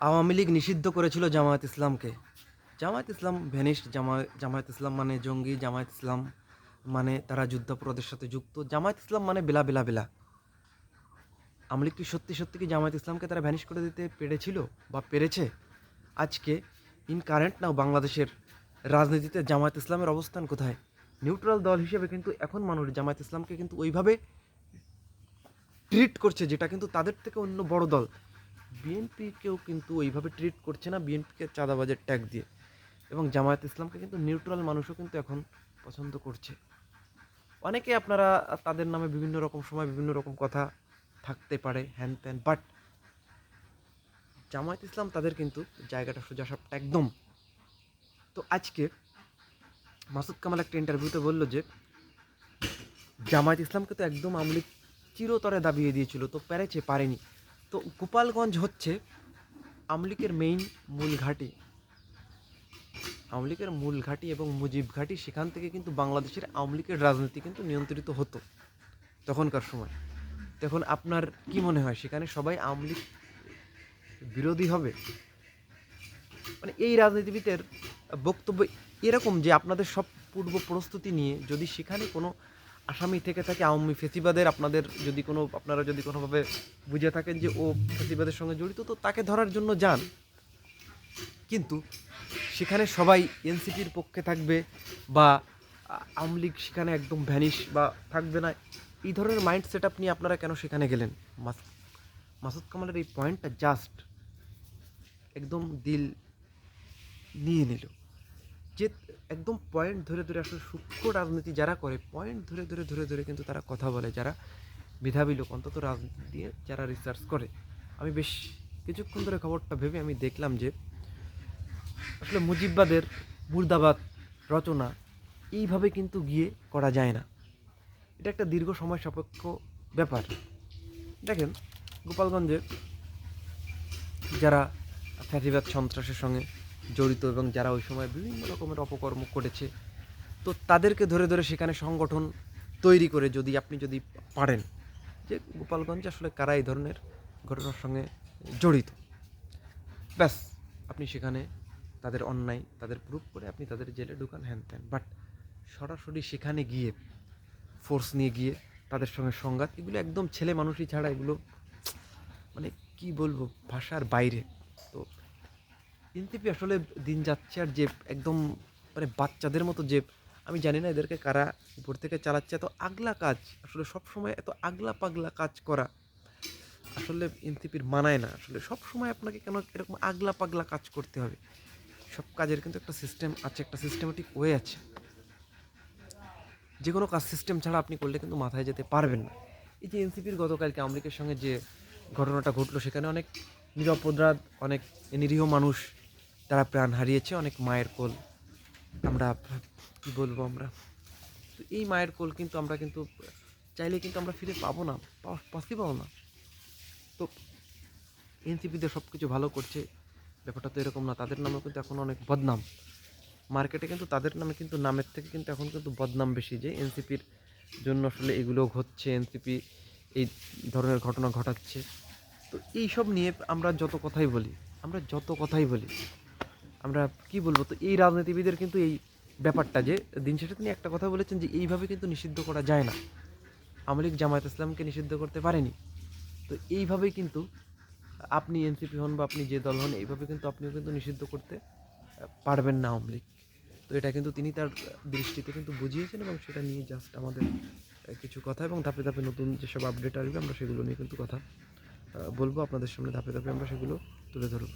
আওয়ামী লীগ নিষিদ্ধ করেছিল জামায়াত ইসলামকে। জামায়াত ইসলাম ভ্যানিস্ট জামা, জামায়াত ইসলাম মানে জঙ্গি, জামায়াত ইসলাম মানে তারা যুদ্ধাপরাধের সাথে যুক্ত। জামায়াত ইসলাম মানে বেলা বেলা বেলা। আওয়ামী লীগ কি সত্যি সত্যি কি জামায়াত ইসলামকে তারা ভ্যানিশ করে দিতে পেরেছিল বা পেরেছে? আজকে ইন কারেন্ট নাও বাংলাদেশের রাজনীতিতে জামায়াত ইসলামের অবস্থান কোথায়? নিউট্রাল দল হিসেবে কিন্তু এখন মানুষ জামায়াত ইসলামকে কিন্তু ওইভাবে ট্রিট করছে যেটা কিন্তু তাদের থেকে অন্য বড় দল। বিএনপিকেও কিন্তু ওইভাবে ট্রিট করছে না, বিএনপিকে চাঁদাবাজের ট্যাগ দিয়ে। এবং জামায়াত ইসলামকে কিন্তু নিউট্রাল মানুষও কিন্তু এখন পছন্দ করছে। অনেকে আপনারা তাদের নামে বিভিন্ন রকম সময় বিভিন্ন রকম কথা থাকতে পারে, হ্যান ত্যান বাট জামায়াত ইসলাম তাদের কিন্তু জায়গাটা সোজা সাপটা একদম। তো আজকে মাসুদ কামাল একটা ইন্টারভিউতে বলল যে, জামায়াত ইসলামকে তো একদম আমলি চিরতরে দাবিয়ে দিয়েছিল, তো পেরেছে, পারেনি। তো গোপালগঞ্জ হচ্ছে আমলিকের মেইন মূল ঘাঁটি আমলিকের মূল ঘাঁটি এবং মুজিব ঘাঁটি সেখান থেকে কিন্তু বাংলাদেশের আমলিকের রাজনীতি কিন্তু নিয়ন্ত্রিত হতো তখনকার সময়। তখন আপনার কি মনে হয়, সেখানে সবাই আমলিক বিরোধী হবে? মানে এই রাজনীতিবিদের বক্তব্য এরকম যে আপনাদের সব পূর্ব প্রস্তুতি নিয়ে যদি সেখানে কোনো আসামি থেকে থাকে, আওয়ামী ফেসিবাদের আপনাদের যদি কোনো, আপনারা যদি কোনোভাবে বুঝে থাকেন যে ও ফেসিবাদের সঙ্গে জড়িত, তো তাকে ধরার জন্য যান। কিন্তু সেখানে সবাই এনসিপির পক্ষে থাকবে বা আওয়ামী লীগ সেখানে একদম ভ্যানিশ বা থাকবে না, এই ধরনের মাইন্ড সেট আপ নিয়ে আপনারা কেন সেখানে গেলেন? মাস- মাসুদ কামালের এই পয়েন্টটা জাস্ট একদম দিল নিয়ে নিল। যে একদম পয়েন্ট ধরে ধরে আসলে সূক্ষ্ম রাজনীতি যারা করে পয়েন্ট ধরে ধরে ধরে ধরে কিন্তু তারা কথা বলে। যারা মেধাবী লোক, অন্তত রাজনীতি দিয়ে যারা রিসার্চ করে। আমি বেশ কিছুক্ষণ ধরে খবরটা ভেবে আমি দেখলাম যে, আসলে মুজিববাদের মুর্দাবাদ রচনা এইভাবে কিন্তু গিয়ে করা যায় না। এটা একটা দীর্ঘ সময় সাপেক্ষ ব্যাপার। দেখেন, গোপালগঞ্জে যারা ফ্যাসিবাদ সন্ত্রাসের সঙ্গে জড়িত এবং যারা ওই সময় বিভিন্ন রকমের অপকর্ম করেছে, তো তাদেরকে ধরে ধরে সেখানে সংগঠন তৈরি করে যদি আপনি যদি পারেন, যে গোপালগঞ্জ আসলে কারা এই ধরনের ঘটনার সঙ্গে জড়িত? ব্যাস, আপনি সেখানে তাদের অন্যায়, তাদের প্রুফ করে আপনি তাদের জেলে ঢুকান, হ্যান ত্যান। বাট সরাসরি সেখানে গিয়ে ফোর্স নিয়ে গিয়ে তাদের সঙ্গে সংঘাত, এগুলো একদম ছেলে মানুষই ছাড়া এগুলো মানে কি বলব, ভাষার বাইরে। তো এনসিপি আসলে দিন যাচ্ছে আর যে একদম মানে বাচ্চাদের মতো যে, আমি জানি না এদেরকে কারা উপর থেকে চালাচ্ছে, এত আগলা কাজ। আসলে সব সময় এত আগলা পাগলা কাজ করা আসলে এনসিপির মানায় না। আসলে সব সময় আপনাকে কেন এরকম আগলা পাগলা কাজ করতে হবে? সব কাজের কিন্তু একটা সিস্টেম আছে, একটা সিস্টেমেটিক ওয়ে আছে। যে কোনো কাজ সিস্টেম ছাড়া আপনি করলে কিন্তু মাথায় যেতে পারবেন না। এই যে এনসিপির গতকালকে আমলিকের সঙ্গে যে ঘটনাটা ঘটলো, সেখানে অনেক নিরপরাধ, অনেক নিরীহ মানুষ তারা প্রাণ হারিয়েছে, অনেক মায়ের কোল। আমরা কি বলব আমরা? তো এই মায়ের কোল কিন্তু আমরা কিন্তু, চাইলে কিন্তু আমরা ফিরে পাবো না পসিবল না। তো এনসিপিতে সব কিছু ভালো করছে, ব্যাপারটা তো এরকম না, তাদের নামে কিন্তু এখন অনেক বদনাম। মার্কেটে কিন্তু তাদের নামে কিন্তু, নামের থেকে কিন্তু এখন কিন্তু বদনাম বেশি যে এনসিপির জন্য আসলে এগুলো ঘটছে এনসিপি এই ধরনের ঘটনা ঘটাচ্ছে। তো এই সব নিয়ে আমরা যত কথাই বলি, আমরা যত কথাই বলি আমরা কি বলব, তো এই রাজনীতিবিদের কিন্তু এই ব্যাপারটা যে দিন শেষে তিনি একটা কথা বলেছেন যে এইভাবে কিন্তু নিষিদ্ধ করা যায় না। আমলিক জামায়াত ইসলামকে নিষিদ্ধ করতে পারেনি। তো এইভাবেই কিন্তু আপনি এনসিপি হন বা আপনি যে দল হন, এইভাবে কিন্তু আপনিও কিন্তু নিষিদ্ধ করতে পারবেন না আওয়ামী লীগ। তো এটা কিন্তু তিনি তার দৃষ্টিতে কিন্তু বুঝিয়েছেন এবং সেটা নিয়ে জাস্ট আমাদের কিছু কথা এবং ধাপে ধাপে নতুন যেসব আপডেট আসবে আমরা সেগুলো নিয়ে কিন্তু কথা বলব। আপনাদের সামনে ধাপে ধাপে আমরা সেগুলো তুলে ধরবো।